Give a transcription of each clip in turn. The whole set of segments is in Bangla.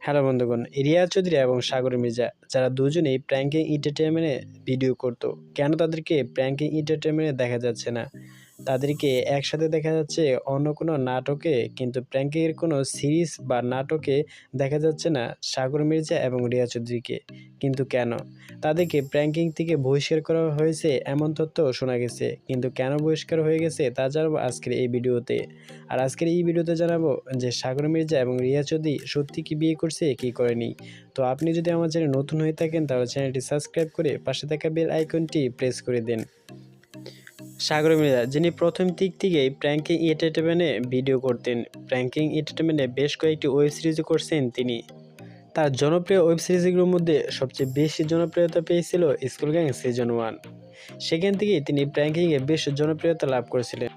হ্যালো বন্ধুগণ রিয়া চৌধুরী এবং সাগর মির্জা, যারা দুজনেই প্র্যাঙ্কিং এন্টারটেনমেন্টে ভিডিও করত, কেন তাদেরকে প্র্যাঙ্কিং এন্টারটেনমেন্টে দেখা যাচ্ছে না? তাদেরকে একসাথে দেখা যাচ্ছে অন্য কোনো নাটকে, কিন্তু প্র্যাঙ্কিংয়ের কোনো সিরিজ বা নাটকে দেখা যাচ্ছে না সাগর মির্জা এবং রিয়া চৌধুরীকে। কিন্তু কেন? তাদেরকে প্র্যাঙ্কিং থেকে বহিষ্কার করা হয়েছে এমন তথ্য শোনা গেছে, কিন্তু কেন বহিষ্কার হয়ে গেছে তা জানাব আজকের এই ভিডিওতে। আর আজকের এই ভিডিওতে জানাব যে সাগর মির্জা এবং রিয়া চৌধুরী সত্যি কি বিয়ে করছে, কি করেনি? তো আপনি যদি আমার চ্যানেল নতুন হয়ে থাকেন, তাহলে চ্যানেলটি সাবস্ক্রাইব করে পাশে থাকা বেল আইকনটি প্রেস করে দিন। সাগর মির্জা যিনি প্রথম দিক থেকেই প্র্যাঙ্কিং এন্টারটেনমেন্টে ভিডিও করতেন, প্র্যাঙ্কিং এন্টারটেনমেন্টে বেশ কয়েকটি ওয়েব সিরিজও করছেন তিনি। তার জনপ্রিয় ওয়েব সিরিজগুলোর মধ্যে সবচেয়ে বেশি জনপ্রিয়তা পেয়েছিল স্কুল গ্যাং সিজন ওয়ান। সেখান থেকেই তিনি প্র্যাঙ্কিংয়ে বেশ জনপ্রিয়তা লাভ করেছিলেন।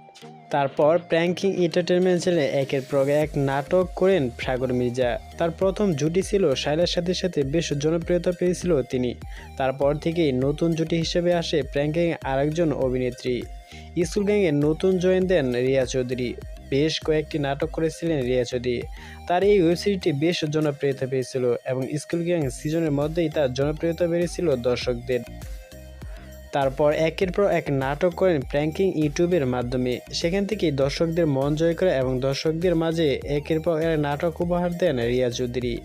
তারপর প্র্যাঙ্কিং এন্টারটেনমেন্ট চ্যানেলে একের পর এক নাটক করেন সাগর মির্জা। তার প্রথম জুটি ছিল শাইলার সাথে সাথে বেশ জনপ্রিয়তা পেয়েছিল তিনি। তারপর থেকেই নতুন জুটি হিসেবে আসে প্র্যাঙ্কিং আরেকজন অভিনেত্রী। স্কুল গ্যাংয়ে নতুন জয়েন দেন রিয়া চৌধুরী। বেশ কয়েকটি নাটক করেছিলেন রিয়া চৌধুরী। তার এই ওয়েবসাইটটি বেশ জনপ্রিয়তা পেয়েছিল এবং স্কুল গ্যাং সিজনের মধ্যেই তার জনপ্রিয়তা বেড়েছিল দর্শকদের। তারপর একের পর এক নাটক করেন প্র্যাঙ্কিং ইউটিউবের মাধ্যমে। সেখান থেকে দর্শকদের মন জয় করে এবং দর্শকদের মাঝে একের পর এক নাটক উপহার দেন রিয়া চৌধুরী।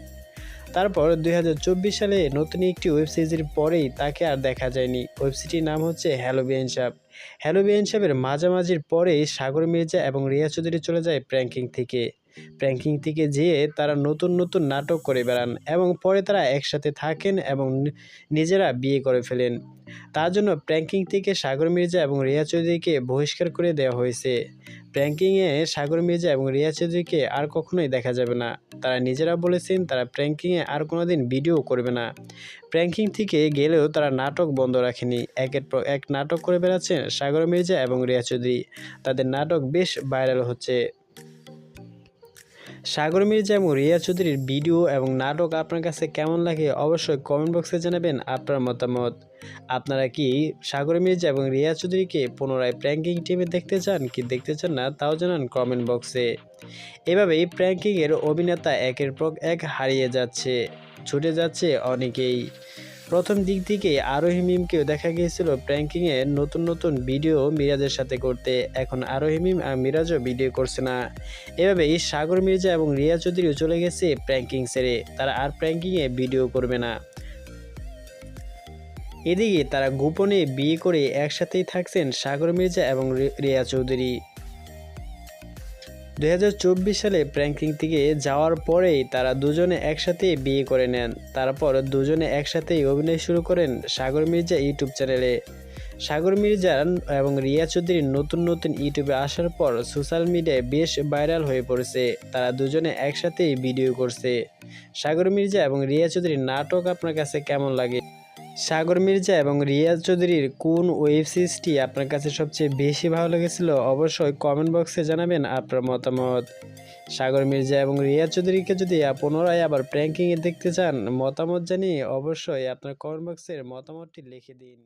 তারপর দুই হাজার চব্বিশ সালে নতুন একটি ওয়েব সিরিজের পরেই তাকে আর দেখা যায়নি। ওয়েবসাইটটির নাম হচ্ছে হ্যালো বিএন সাপ। হ্যালো বিএন সাপের মাঝামাঝির পরেই সাগর মির্জা এবং রিয়া চৌধুরী চলে যায় প্র্যাঙ্কিং থেকে। প্র্যাঙ্কিং থেকে যেয়ে তারা নতুন নতুন নাটক করে বেড়ান এবং পরে তারা একসাথে থাকেন এবং নিজেরা বিয়ে করে ফেলেন। তার জন্য প্র্যাঙ্কিং থেকে সাগর মির্জা এবং রিয়া চৌধুরীকে বহিষ্কার করে দেওয়া হয়েছে। প্র্যাঙ্কিংয়ে সাগর মির্জা এবং রিয়া চৌধুরীকে আর কখনোই দেখা যাবে না। তারা নিজেরা বলেছেন তারা প্র্যাঙ্কিংয়ে আর কোনোদিন ভিডিও করবে না। প্র্যাঙ্কিং থেকে গেলেও তারা নাটক বন্ধ রাখেনি। একের পর এক নাটক করে বেড়াচ্ছেন সাগর মির্জা এবং রিয়া চৌধুরী। তাদের নাটক বেশ ভাইরাল হচ্ছে। সাগর মির্জা এবং রিয়া চৌধুরীর ভিডিও এবং নাটক আপনার কাছে কেমন লাগে অবশ্যই কমেন্ট বক্সে জানাবেন আপনার মতামত। আপনারা কি সাগর মির্জা এবং রিয়া চৌধুরীকে পুনরায় প্র্যাঙ্কিং টিমে দেখতে চান, কি দেখতে চান না, তাও জানান কমেন্ট বক্সে এভাবেই প্র্যাঙ্কিংয়ের অভিনেতা একের পর এক হারিয়ে যাচ্ছে, ছুটে যাচ্ছে অনেকেই। প্রথম দিক থেকে আরোহী মিমকেও দেখা গিয়েছিল প্র্যাঙ্কিংয়ে নতুন নতুন ভিডিও মিরাজের সাথে করতে। এখন আরোহী মিম আর মিরাজও ভিডিও করছে না। এভাবেই সাগর মির্জা এবং রিয়া চৌধুরীও চলে গেছে প্র্যাঙ্কিং সেরে তারা আর প্র্যাঙ্কিংয়ে ভিডিও করবে না। এদিকে তারা গোপনে বিয়ে করে একসাথেই থাকছেন সাগর মির্জা এবং রিয়া চৌধুরী। দু হাজার চব্বিশ সালে প্র্যাঙ্কিং থেকে যাওয়ার পরেই তারা দুজনে একসাথে বিয়ে করে নেন। তারপর দুজনে একসাথেই অভিনয় শুরু করেন সাগর মির্জা ইউটিউব চ্যানেলে। সাগর মির্জা এবং রিয়া চৌধুরীর নতুন নতুন ইউটিউবে আসার পর সোশ্যাল মিডিয়ায় বেশ ভাইরাল হয়ে পড়েছে। তারা দুজনে একসাথেই ভিডিও করছে। সাগর মির্জা এবং রিয়া চৌধুরীর নাটক আপনার কাছে কেমন লাগে? সাগর মির্জা এবং রিয়াজ চৌধুরীর কোন ওয়েব সিরিজটি আপনার কাছে সবচেয়ে বেশি ভালো লেগেছিল অবশ্যই কমেন্ট বক্সে জানাবেন আপনার মতামত। সাগর মির্জা এবং রিয়াজ চৌধুরীকে যদি পুনরায় আবার প্র্যাঙ্কিংয়ে দেখতে চান, মতামত জানিয়ে অবশ্যই আপনার কমেন্ট বক্সের মতামতটি লিখে দিন।